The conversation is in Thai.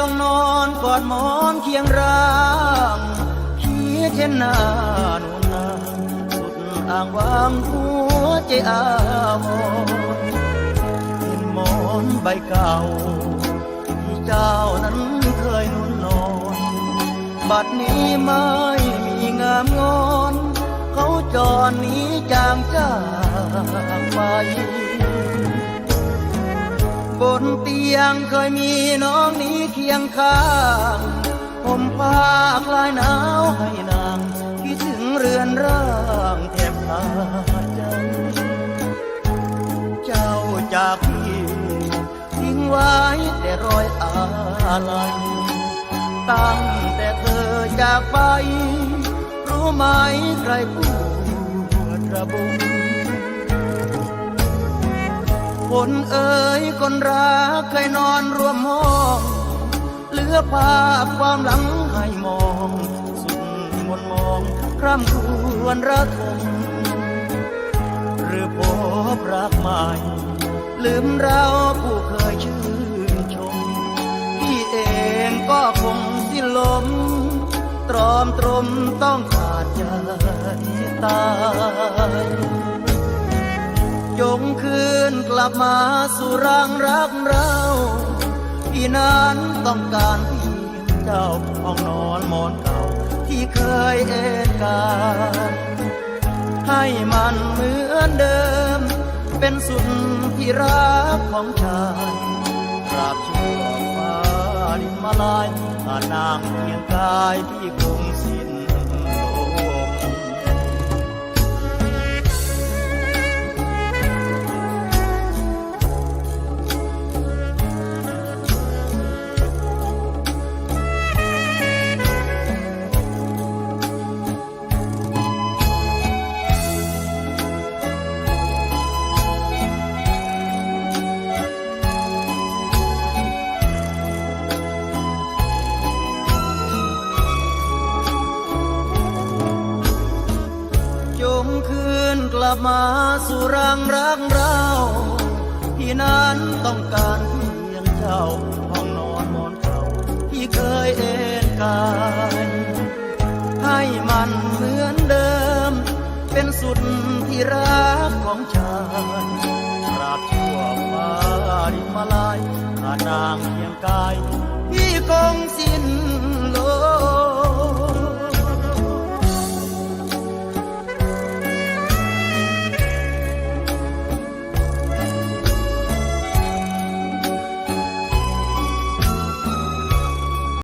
ลองนอนกอดมอนเคียงร่างคิดเช่นหน้าหนุนนางสุดอ่างวางหัวใจอาวรณ์เห็นหมอนใบเก่า ที่เจ้านั้นเคยนุ่นนอน บัดนี้ไม่มีงามงอนเขาจรหนี้จางจากไป บนเตียงเคยมีน้องนี้เคียงข้างผมผ้าคลายหนาวให้นางคิดถึงเรือนร่างแทบขาดใจเจ้าจากพี่ทิ้งไว้แต่รอยอาลัยตั้งแต่เธอจากไป รู้ไหมใครปวดระบุ คนเอ๋ยคนรักเคยนอนร่วมห้องเหลือภาพความหลังให้มอง สุดมนมองคร่ำควรระทมหรือพบรักใหม่ลืมเราผู้เคยชื่นชม พี่เองก็คงสิ้นลม ตรอมตรมต้องขาดใจตาย จงคืนกลับมาสู่ร่างรักเราพี่นั้นต้องการเพียงเจ้าห้องนอนหมอนเก่าที่เคยเอ็นกาให้มันเหมือนเดิม เป็นสุดที่รักของชายตราบชั่วฟ้าดินมาลายถ้านางเพียงกายพี่คง ลับมาสู่รังรักเราที่นั้นต้องการเพียงเจ้าห้องนอนมอนเก่าที่เคยเอ็นกายให้มันเหมือนเดิม เป็นสุดที่รักของชายตราบชั่วฟ้าดินมาลายขานางเพียงกาย พี่คงสิ้น